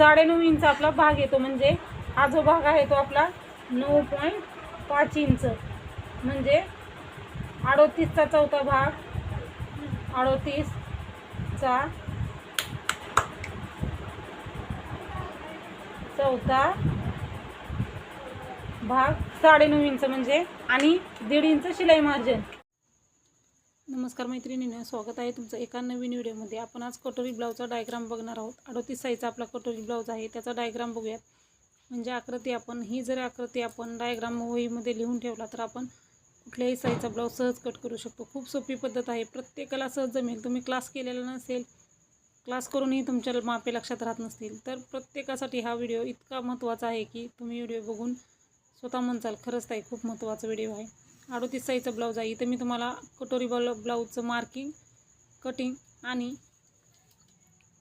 साडेनऊ इंच आपला भाग येतो म्हणजे हा जो भाग आहे तो आपला नऊ पॉईंट पाच इंच. म्हणजे अडोतीसचा चौथा भाग अडोतीसचा चौथा भाग साडेनऊ इंच म्हणजे आणि दीड इंच शिलाई मार्जिन. नमस्कार मैत्रिणीनं स्वागत आहे तुमचं एका नवीन व्हिडिओमध्ये. आपण आज कटोरी ब्लाऊजचा डायग्राम बघणार आहोत. अडोतीस साईजचा आपला कटोरी ब्लाऊज आहे. त्याचा डायग्राम बघूयात. म्हणजे आकृती आपण ही जर आकृती आपण डायग्राम वहीमध्ये लिहून ठेवला तर आपण कुठल्याही साईजचा ब्लाऊज सहज कट करू शकतो. खूप सोपी पद्धत आहे. प्रत्येकाला सहज जमेल. तुम्ही क्लास केलेला नसेल क्लास करूनही तुमच्या मापे लक्षात राहत नसतील. तर प्रत्येकासाठी हा व्हिडिओ इतका महत्त्वाचा आहे की तुम्ही व्हिडिओ बघून स्वतः म्हणचाल खरंच ताई खूप महत्त्वाचा व्हिडिओ आहे. अडोतीस साईजचा ब्लाऊज आहे. इथं मी तुम्हाला कटोरी ब्ल ब्लाऊजचं मार्किंग कटिंग आणि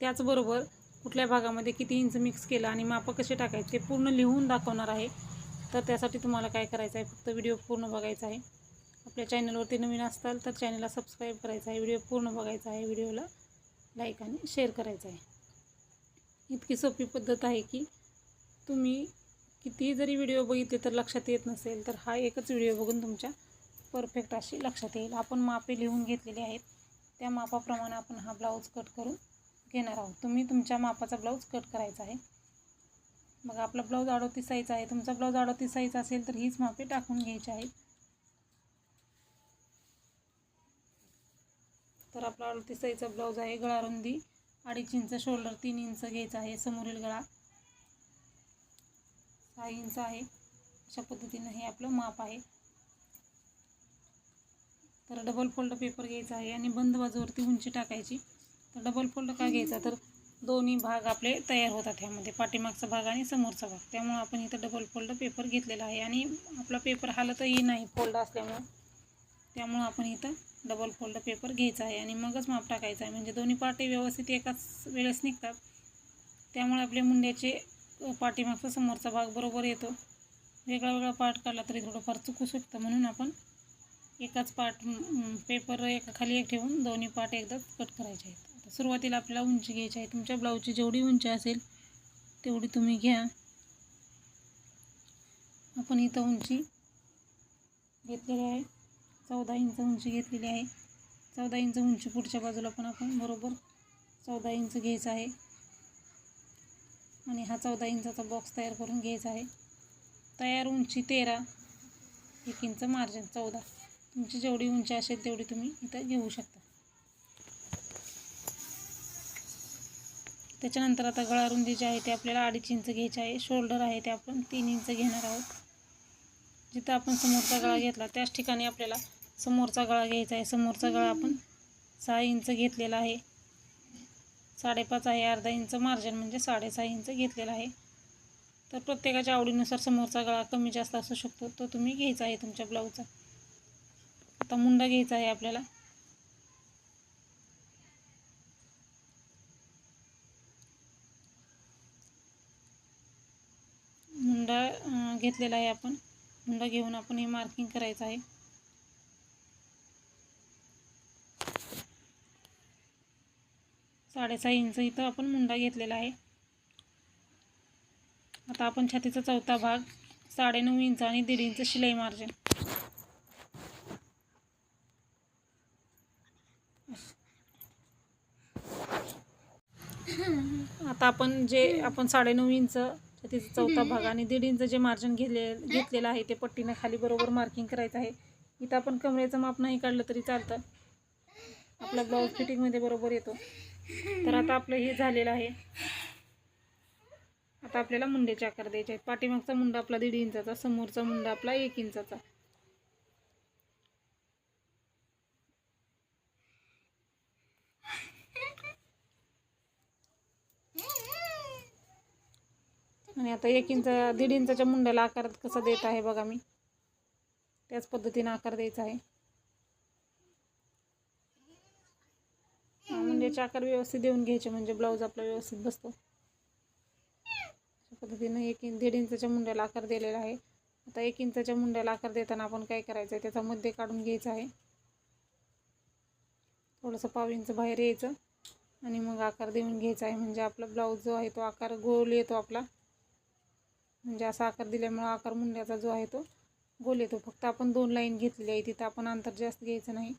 त्याचबरोबर कुठल्या भागामध्ये किती इंच मिक्स केलं आणि मापं कसे टाकायचे ते पूर्ण लिहून दाखवणार आहे. तर त्यासाठी तुम्हाला काय करायचं आहे? फक्त व्हिडिओ पूर्ण बघायचा आहे. आपल्या चॅनलवरती नवीन असताल तर चॅनलला सबस्क्राईब करायचं आहे. व्हिडिओ पूर्ण बघायचा आहे. व्हिडिओला लाईक आणि शेअर करायचं आहे. इतकी सोपी पद्धत आहे की तुम्ही कितीही जरी व्हिडिओ बघितले तर लक्षात येत नसेल तर हा एकच व्हिडिओ बघून तुमच्या परफेक्ट अशी लक्षात येईल. आपण मापे लिहून घेतलेली आहेत. त्या मापाप्रमाणे आपण हा ब्लाऊज कट करून घेणार आहोत. तुम्ही तुमच्या मापाचा ब्लाऊज कट करायचा आहे. मग आपला ब्लाऊज अडोतीस साईज आहे. तुमचा ब्लाऊज अडोतीस साईज असेल तर हीच मापे टाकून घ्यायची आहेत. तर आपला अडोतीस साईजचा ब्लाऊज आहे. गळा रुंदी अडीच इंच शोल्डर तीन इंच घ्यायचा आहे. समोरील गळा सहा इंच आहे. अशा पद्धतीनं हे आपलं माप आहे. तर डबल फोल्ड पेपर घ्यायचा आहे आणि बंद बाजूवरती उंची टाकायची. तर डबल फोल्ड का घ्यायचा? तर दोन्ही भाग आपले तयार होतात ह्यामध्ये. पाठीमागचा भाग आणि समोरचा भाग. त्यामुळं आपण इथं डबल फोल्ड पेपर घेतलेला आहे. आणि आपला पेपर हालतही नाही फोल्ड असल्यामुळं. त्यामुळं आपण इथं डबल फोल्ड पेपर घ्यायचा आहे आणि मगच माप टाकायचं आहे. म्हणजे दोन्ही पाटे व्यवस्थित एकाच वेळेस निघतात. त्यामुळे आपले मुंड्याचे पाठीमागचा समोरचा भाग बरोबर येतो. वेगळा वेगळा पार्ट काढला तरी थोडंफार चुकू शकतं म्हणून आपण एकाच पार्ट पेपर एका खाली एक ठेवून दोन्ही पार्ट एकदाच कट करायचे आहेत. आता सुरुवातीला आपल्याला उंची घ्यायची आहे. तुमच्या ब्लाऊजची जेवढी उंची असेल तेवढी तुम्ही घ्या. आपण इथं उंची घेतलेली आहे. चौदा इंच उंची घेतलेली आहे. चौदा इंच उंची पुढच्या बाजूला पण आपण बरोबर चौदा इंच घ्यायचं आहे. आणि हा चौदा इंचाचा बॉक्स तयार करून घ्यायचा आहे. तयार उंची तेरा एक इंच मार्जिन चौदा. तुमची जेवढी उंची असेल तेवढी तुम्ही इथं घेऊ शकता. त्याच्यानंतर आता गळा रुंदी जी आहे ते आपल्याला अडीच इंच घ्यायची आहे. शोल्डर आहे ते आपण तीन इंच घेणार आहोत. जिथं आपण समोरचा गळा घेतला त्याच ठिकाणी आपल्याला समोरचा गळा घ्यायचा आहे. समोरचा गळा आपण सहा इंच घेतलेला आहे. साडेपाच आहे अर्धा इंच मार्जिन म्हणजे साडेसहा इंच घेतलेला आहे. तर प्रत्येकाच्या आवडीनुसार समोरचा गळा कमी जास्त असू शकतो तो तुम्ही घ्यायचा आहे तुमच्या ब्लाऊजचा आता मुंडा घ्यायचा आहे आपल्याला. मुंडा घेतलेला आहे आपण. मुंडा घेऊन आपण हे मार्किंग करायचं आहे. साडेसहा इंच इथं आपण मुंडा घेतलेला आहे. आता आपण छातीचा चौथा भाग साडेनऊ इंच आणि दीड इंच शिलाई मार्जिन आता आपण जे आपण साडेनऊ इंच छातीचा चौथा भाग आणि दीड इंच जे मार्जिन घेतले घेतलेलं आहे ते पट्टीनं खाली बरोबर मार्किंग करायचं आहे. इथं आपण कमरेचं माप नाही काढलं तरी चालतं. आपला ब्लाऊज फिटिंगमध्ये बरोबर येतो. तर आता आपलं हे झालेलं आहे. आता आपल्याला मुंड्याचे आकार द्यायचे आहेत. पाठीमागचा मुंडा आपला दीड इंचाचा समोरचा मुंडा आपला एक इंचाचा. आणि आता एक इंच दीड इंचाच्या मुंड्याला आकार कसा देत आहे बघा मी. त्याच पद्धतीने आकार द्यायचा आहे. मुंड्याचे आकार व्यवस्थित देऊन घ्यायचे म्हणजे ब्लाऊज आपला व्यवस्थित बसतो. अशा पद्धतीनं एक इंच दीड इंचाच्या मुंड्याला आकार दिलेला आहे. आता एक इंचाच्या मुंड्याला आकार देताना आपण काय करायचं आहे त्याचा मध्य काढून घ्यायचा आहे. थोडंसं पाव इंच बाहेर यायचं आणि मग आकार देऊन घ्यायचा आहे. म्हणजे आपला ब्लाऊज जो आहे तो आकार गोल येतो आपला. म्हणजे असा आकार दिल्यामुळं आकार मुंड्याचा जो आहे तो गोल येतो. फक्त आपण दोन लाईन घेतली आहे तिथं आपण अंतर जास्त घ्यायचं नाही.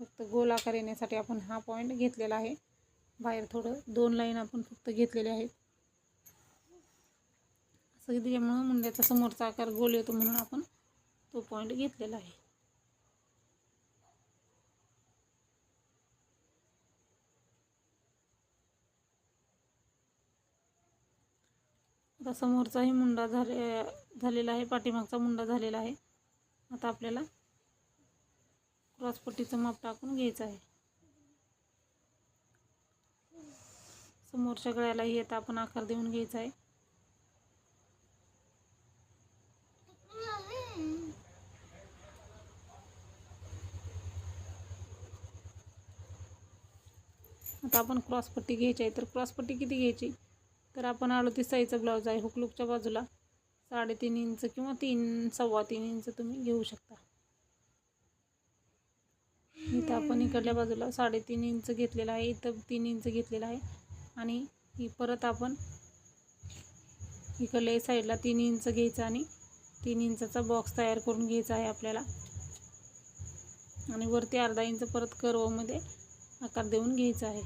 फक्त गोल आकार येण्यासाठी आपण हा पॉईंट घेतलेला आहे. बाहेर थोडं दोन लाईन आपण फक्त घेतलेले आहेत. असं दिल्यामुळं मुंड्याचा समोरचा आकार गोल येतो म्हणून आपण तो पॉईंट घेतलेला आहे. आता समोरचाही मुंडा झाले झालेला आहे पाठीमागचा मुंडा झालेला आहे. आता आपल्याला क्रॉसपट्टीचं माप टाकून घ्यायचं आहे. समोरच्या गळ्यालाही येत आपण आकार देऊन घ्यायचा आहे. आता आपण क्रॉसपट्टी घ्यायची आहे. तर क्रॉसपट्टी किती घ्यायची? तर आपण अडतीस साईजचा ब्लाऊज आहे. हुकलूकच्या बाजूला साडेतीन इंच किंवा तीन सव्वा तीन इंच तुम्ही घेऊ शकता. इथं आपण इकडल्या बाजूला साडेतीन इंच घेतलेला आहे इथं तीन इंच घेतलेला आहे. आणि परत आपण इकडल्या साईडला तीन इंच घ्यायचं आणि तीन इंचाचा बॉक्स तयार करून घ्यायचा आहे आपल्याला. आणि वरती अर्धा इंच परत कर्वमध्ये आकार देऊन घ्यायचा आहे.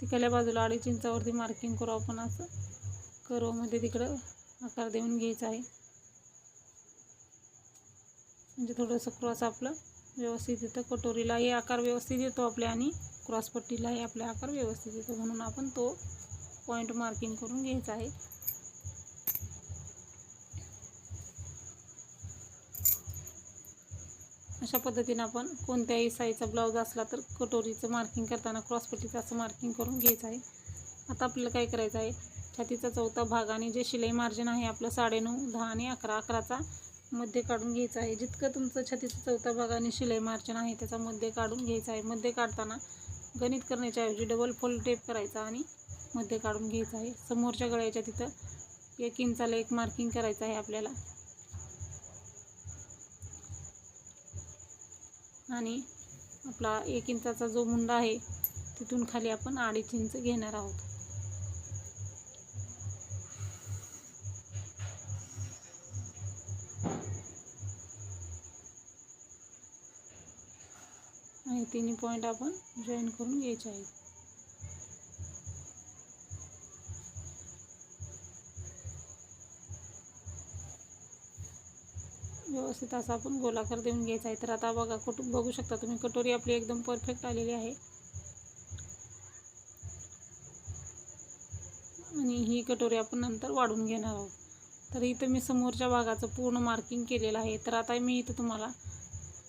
तिकडल्या बाजूला अडीच इंचावरती मार्किंग करू आपण असं. कर्वमध्ये तिकडं आकार देऊन घ्यायचा आहे. म्हणजे थोडंसं क्रॉस आपलं व्यवस्थित येतं. कटोरीला हे आकार व्यवस्थित येतो आपल्या आणि क्रॉसपट्टीलाही आपला आकार व्यवस्थित येतो. म्हणून आपण तो पॉईंट मार्किंग करून घ्यायचा आहे. अशा पद्धतीनं आपण कोणत्याही साईजचा ब्लाऊज असला तर कटोरीचं मार्किंग करताना क्रॉसपट्टीचं असं मार्किंग करून घ्यायचं आहे. आता आपल्याला काय करायचं आहे? छातीचा चौथा भाग आणि जे शिलाई मार्जिन आहे आपलं साडेनऊ दहा आणि अकरा. अकराचा मध्य काढून घ्यायचं आहे. जितकं तुमचं छातीचा चौथा भाग आणि शिलाई मार्जिन आहे त्याचा मध्य काढून घ्यायचा आहे. मध्य काढताना गणित करण्याच्या ऐवजी डबल फोल्ड टेप करायचा आणि मध्य काढून घ्यायचा आहे. समोरच्या गळ्याच्या तिथं एक इंचाला एक मार्किंग करायचं आहे आपल्याला. आणि आपला एक इंचाचा जो मुंडा आहे तिथून खाली आपण अडीच इंच घेणार आहोत. आणि तिन्ही पॉईंट आपण जॉईन करून घ्यायचे आहेत. व्यवस्थित असा आपण गोलाकार देऊन घ्यायचा आहे. तर आता बघा कटो बघू शकता तुम्ही कटोरी आपली एकदम परफेक्ट आलेली आहे. आणि ही कटोरी आपण नंतर वाढून घेणार आहोत. तर इथं मी समोरच्या भागाचं पूर्ण मार्किंग केलेलं आहे. तर आता मी इथं तुम्हाला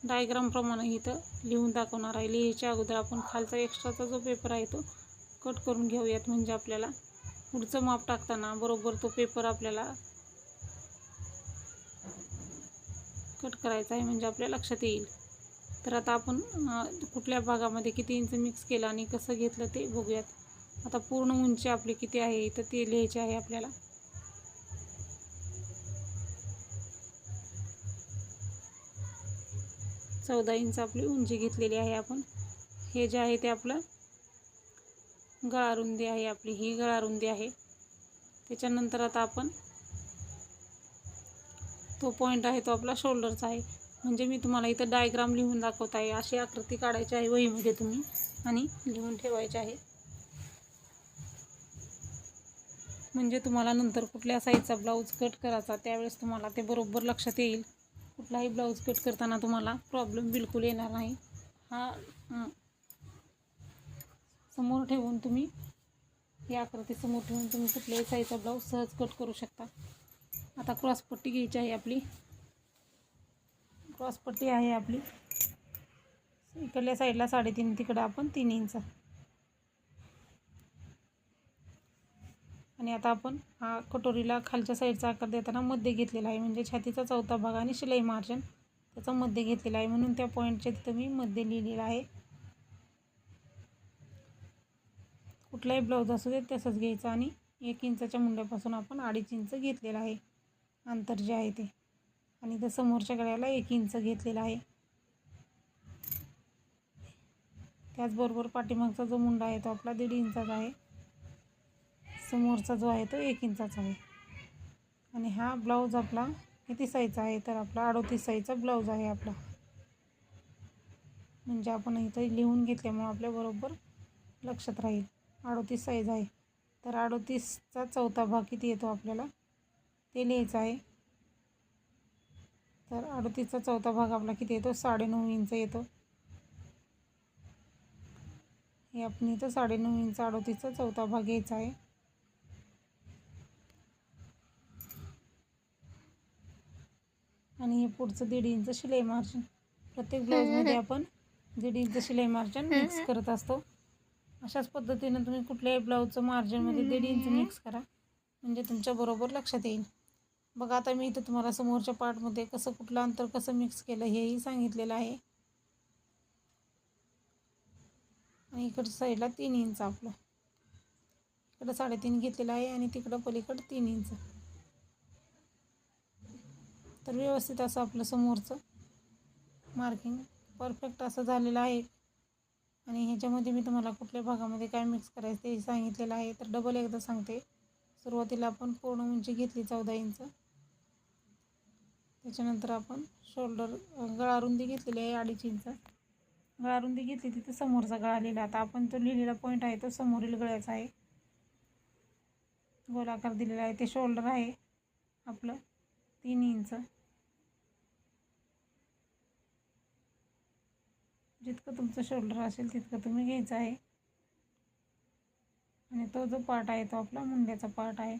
डायग्रामप्रमाणे इथं लिहून दाखवणार आहे. लिहायच्या अगोदर आपण खालचा एक्स्ट्राचा जो पेपर आहे तो कट करून घेऊयात. म्हणजे आपल्याला पुढचं माप टाकताना बरोबर तो पेपर आपल्याला कट करायचा आहे. म्हणजे आपल्या लक्षात येईल. तर आता आपण कुठल्या भागामध्ये किती इंच मिक्स केलं आणि कसं घेतलं ते बघूयात. आता पूर्ण उंची आपली किती आहे तर ते लिहायचे आहे आपल्याला. चौदा इंच आपली उंची घेतलेली आहे आपण. हे जे आहे ते आपलं गळारुंदी आहे आपली ही गळारुंदी आहे. त्याच्यानंतर आता आपण तो पॉईंट आहे तो आपला शोल्डरचा आहे. म्हणजे मी तुम्हाला इथं डायग्राम लिहून दाखवत आहे. अशी आकृती काढायची आहे वहीमध्ये तुम्ही आणि लिहून ठेवायची आहे. म्हणजे तुम्हाला नंतर कुठल्या साईजचा ब्लाऊज कट करायचा त्यावेळेस तुम्हाला ते बरोबर लक्षात येईल. कुठलाही ब्लाऊज कट करताना तुम्हाला प्रॉब्लेम बिलकुल येणार नाही. हा समोर ठेवून तुम्ही या आकृती समोर ठेवून तुम्ही कुठल्याही साईजचा ब्लाऊज सहज कट करू शकता. आता क्रॉसपट्टी घ्यायची आहे आपली. क्रॉसपट्टी आहे आपली. इकडल्या साईडला साडेतीन तिकडं आपण तीन इंच आणि आता आपण हा कटोरीला खालच्या साईडचा आकार देताना मध्ये घेतलेला आहे. म्हणजे छातीचा चौथा भाग आणि शिलाई मार्जिन त्याचा मध्ये घेतलेला आहे. म्हणून त्या पॉईंटच्या तिथं मी मध्ये लिहिलेलं आहे. कुठलाही ब्लाऊज असू दे तसंच घ्यायचं. आणि एक इंचाच्या मुंड्यापासून आपण अडीच इंच घेतलेलं आहे. अंतर जे आहे ते. आणि त्या समोरच्या गळ्याला एक इंच घेतलेला आहे. त्याचबरोबर पाठीमागचा जो मुंडा आहे तो आपला दीड इंचाचा आहे. समोरचा जो आहे तो एक इंचाचा आहे. आणि हा ब्लाऊज आपला किती साईजचा आहे तर आपला अडोतीस साईजचा ब्लाऊज आहे आपला. म्हणजे आपण इथं लिहून घेतल्यामुळं आपल्याबरोबर लक्षात राहील. अडोतीस साईज आहे. तर अडोतीसचा चौथा भाग किती येतो आपल्याला? ते लिहायचं आहे. तर अडतीसचा चौथा भाग आपला किती येतो? साडेनऊ इंच येतो. हे आपण इथं साडेनऊ इंच अडतीसचा चौथा भाग घ्यायचा आहे. आणि हे पुढचं दीड इंच शिलाई मार्जिन प्रत्येक ब्लाऊजमध्ये आपण दीड इंच शिलाई मार्जिन मिक्स करत असतो. अशाच पद्धतीनं तुम्ही कुठल्याही ब्लाऊजचं मार्जिनमध्ये दीड इंच मिक्स करा. म्हणजे तुमच्याबरोबर लक्षात येईल. बघा आता मी इथं तुम्हाला समोरच्या पार्टमध्ये कसं कुठलं अंतर कसं मिक्स केलं हेही सांगितलेलं आहे. आणि इकडच्या साईडला तीन इंच आपलं. इकडं साडेतीन घेतलेलं आहे आणि तिकडं पलीकडं तीन इंच. तर व्यवस्थित असं आपलं समोरचं मार्किंग परफेक्ट असं झालेलं आहे. आणि ह्याच्यामध्ये मी तुम्हाला कुठल्या भागामध्ये काय मिक्स करायचं ते सांगितलेलं आहे. तर डबल एकदा सांगते. सुरुवातीला आपण पूर्ण उंची घेतली चौदा इंच. त्याच्यानंतर आपण शोल्डर गळारुंदी घेतलेली आहे अडीच इंच. गळारुंदी घेतली तिथं समोरचा गळा लिहिला. आता आपण तो लिहिलेला पॉईंट आहे तो समोरील गळ्याचा आहे. गोलाकार दिलेला आहे. ते शोल्डर आहे आपलं. तीन इंच. जितकं तुमचं शोल्डर असेल तितकं तुम्ही घ्यायचं आहे. आणि तो जो पार्ट आहे तो आपला मुंड्याचा पार्ट आहे.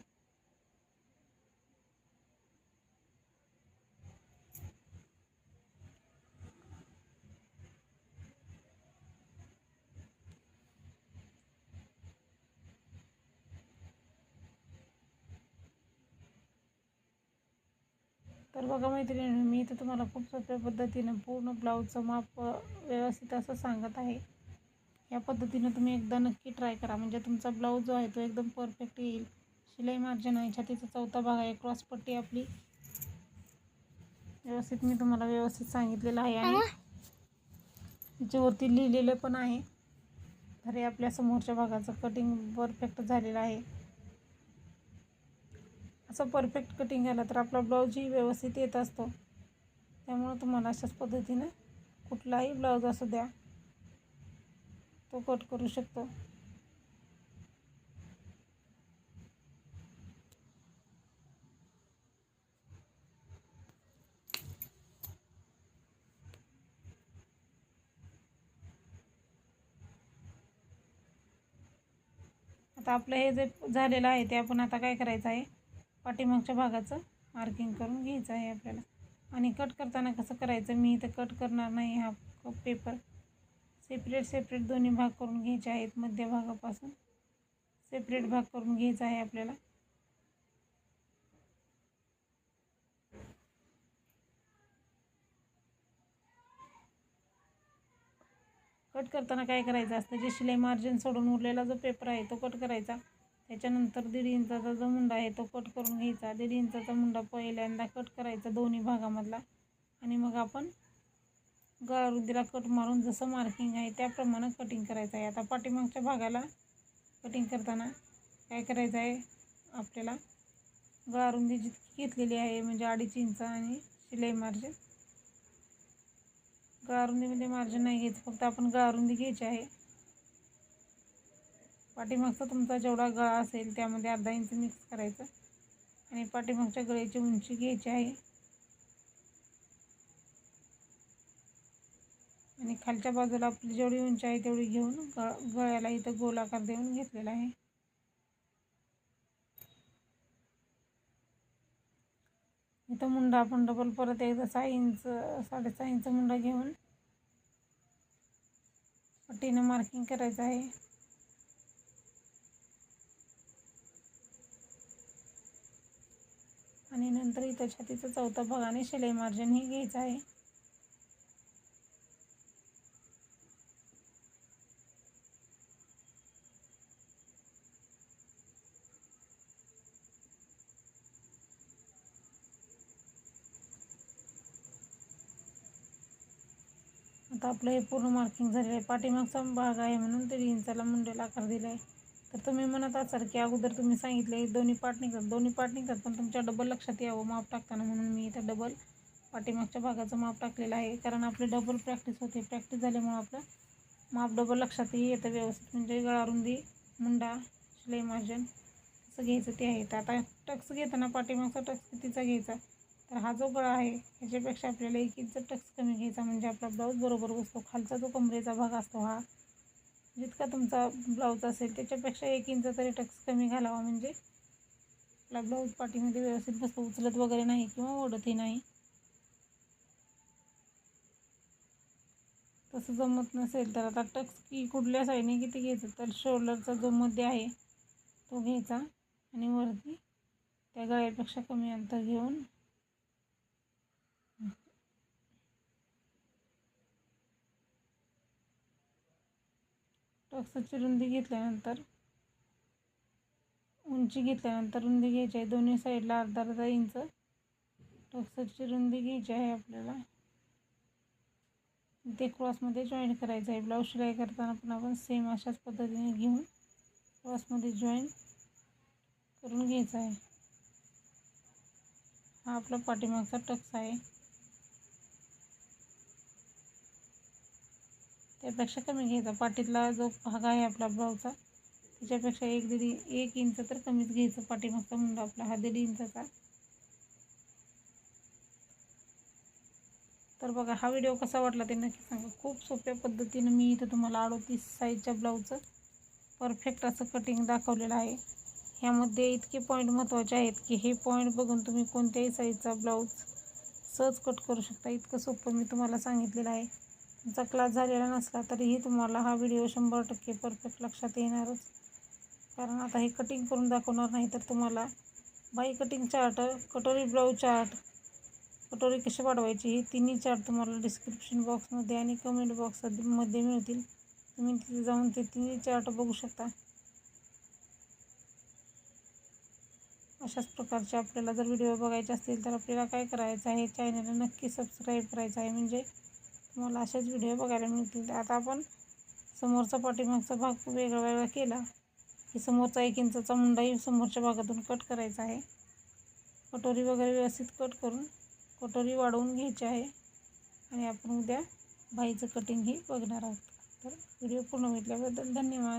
तर बघा मैत्रिणी मी इथं तुम्हाला खूप सोप्या पद्धतीनं पूर्ण ब्लाऊजचं माप व्यवस्थित असं सांगत आहे. या पद्धतीनं तुम्ही एकदा नक्की ट्राय करा. म्हणजे तुमचा ब्लाऊज जो आहे तो एकदम परफेक्ट येईल. शिलाई मार्जिन आहे छातीचा चौथा भाग आहे क्रॉसपट्टी आपली. व्यवस्थित मी तुम्हाला व्यवस्थित सांगितलेलं आहे. आणि त्याच्यावरती लिहिलेलं पण आहे. तर आपल्या समोरच्या भागाचं कटिंग परफेक्ट झालेलं आहे. असं परफेक्ट कटिंग झालं तर आपला ब्लाऊजही व्यवस्थित येत असतो. त्यामुळं तुम्हाला अशाच पद्धतीनं कुठलाही ब्लाऊज असू द्या तो कट करू शकतो. आता आपलं हे जे झालेलं आहे ते आपण आता काय करायचं आहे? पाठीमागच्या भागाचं मार्किंग करून घ्यायचं आहे आपल्याला. आणि कट करताना कसं करायचं? मी इथं कट करणार नाही हा पेपर सेपरेट सेपरेट दोन्ही भाग करून घ्यायचे आहेत. मध्य भागापासून सेपरेट भाग करून घ्यायचा आहे आपल्याला. कट करताना काय करायचं असतं? जे शिलाई मार्जिन सोडून उरलेला जो पेपर आहे तो कट करायचा. त्याच्यानंतर दीड इंचाचा जो मुंडा आहे तो कट करून घ्यायचा. दीड इंचाचा मुंडा पहिल्यांदा कट करायचा दोन्ही भागामधला. आणि मग आपण गळारुंदीला कट मारून जसं मार्किंग आहे त्याप्रमाणे कटिंग करायचं आहे. आता पाठीमागच्या भागाला कटिंग करताना काय करायचं आहे? आपल्याला गळारुंदी जितकी घेतलेली आहे म्हणजे अडीच इंच आणि शिलाई मार्जिन गळारुंदीमध्ये मार्जिन नाही घ्यायचं फक्त आपण गळारुंदी घ्यायची आहे. पाठीमागचा तुमचा जेवढा गळा असेल त्यामध्ये अर्धा इंच मिक्स करायचं. आणि पाठीमागच्या गळ्याची उंची घ्यायची आहे. आणि खालच्या बाजूला आपली जेवढी उंची आहे तेवढी घेऊन गळ गळ्याला इथं गोलाकार देऊन घेतलेला आहे. इथं मुंडा आपण डबल परत एकदा सहा इंच साडेसहा इंच मुंडा घेऊन पट्टीनं मार्किंग करायचं आहे. आणि नंतर इथं छातीचा चौथा आणि शिलाई मार्जिन ही घ्यायचं आहे. आता आपलं हे पूर्ण मार्किंग झालेलं आहे. पाठीमागचा भाग आहे म्हणून तरी इंचाला मुंडेला आकार दिला आहे. तर तुम्ही म्हणत असाल की अगोदर तुम्ही सांगितले दोन्ही पाठ निघतात. दोन्ही पाठ निघतात पण तुमच्या डबल लक्षात यावं माप टाकताना म्हणून मी इथं डबल पाठीमागच्या भागाचं माप टाकलेलं आहे. कारण आपली डबल प्रॅक्टिस होते. प्रॅक्टिस झाल्यामुळं आपलं माप डबल लक्षातही येतं व्यवस्थित. म्हणजे गळारुंदी मुंडा शिलाई मार्जन घ्यायचं ते आहे. तर आता टक्स घेताना पाठीमागचा टक्स कितीचा घ्यायचा? तर हा जो गळा आहे ह्याच्यापेक्षा आपल्याला एक इंच टक्स कमी घ्यायचा. म्हणजे आपला ब्लाऊज बरोबर बसतो. खालचा जो कमरेचा भाग असतो हा जितका तुमचा ब्लाऊज असेल त्याच्यापेक्षा एक इंच तरी टक्स कमी घालावा. म्हणजे आपला ब्लाऊज पाठीमध्ये व्यवस्थित बसतो उचलत वगैरे नाही किंवा ओढतही नाही. तसं जमत नसेल तर आता टक्स की कुठल्या साईडने किती घ्यायचं? तर शोल्डरचा जो मध्ये आहे तो घ्यायचा आणि वरती त्या गळ्यापेक्षा कमी अंतर घेऊन टक्सची रुंदी घेतल्यानंतर उंची घेतल्यानंतर रुंदी घ्यायची आहे. दोन्ही साईडला अर्धा अर्धा इंच टक्सची रुंदी घ्यायची आहे आपल्याला. ते क्रॉसमध्ये जॉईन करायचं आहे. ब्लाऊज शिलाई करताना पण आपण सेम अशाच पद्धतीने घेऊन क्रॉसमध्ये जॉईन करून घ्यायचं आहे. हा आपला पाठीमागचा टक्स आहे. त्यापेक्षा कमी घ्यायचा. पाठीतला जो भाग आहे आपला ब्लाऊजचा त्याच्यापेक्षा एक दीड एक इंच तर कमीच घ्यायचं. पाठीमागचा मुंडा आपला हा दीड इंचाचा. तर बघा हा व्हिडिओ कसा वाटला ते नक्की सांगा. खूप सोप्या पद्धतीनं मी इथं तुम्हाला अडोतीस साईजच्या ब्लाऊजचं परफेक्ट असं कटिंग दाखवलेलं आहे. ह्यामध्ये इतके पॉईंट महत्त्वाचे आहेत की हे पॉईंट बघून तुम्ही कोणत्याही साईजचा ब्लाऊज सहज कट करू शकता. इतकं सोपं मी तुम्हाला सांगितलेलं आहे. तुमचा क्लास झालेला नसला तरीही तुम्हाला हा व्हिडिओ शंभर टक्के परफेक्ट लक्षात येणारच. कारण आता हे कटिंग करून दाखवणार नाही तर तुम्हाला बाई कटिंग चार्ट कटोरी ब्लाऊज चार्ट कटोरी कशी वाढवायची हे तिन्ही चार्ट तुम्हाला डिस्क्रिप्शन बॉक्समध्ये आणि कमेंट बॉक्समध्ये मिळतील. तुम्ही तिथे जाऊन ते तिन्ही चार्ट बघू शकता. अशाच प्रकारचे आपल्याला जर व्हिडिओ बघायचे असतील तर आपल्याला काय करायचं आहे? चॅनलला नक्की सबस्क्राईब करायचं आहे. म्हणजे तुम्हाला असेच व्हिडिओ बघायला मिळतील. आता आपण समोरचा पाठीमागचा भाग वेगळा वेगळा केला. की समोरचा एक इंचाचा मुंडाही समोरच्या भागातून कट करायचा आहे. कटोरी वगैरे व्यवस्थित कट करून कटोरी वाढवून घ्यायची आहे. आणि आपण उद्या बाईचं कटिंग ही बघणार आहोत. तर व्हिडिओ पूर्ण बघितल्याबद्दल धन्यवाद.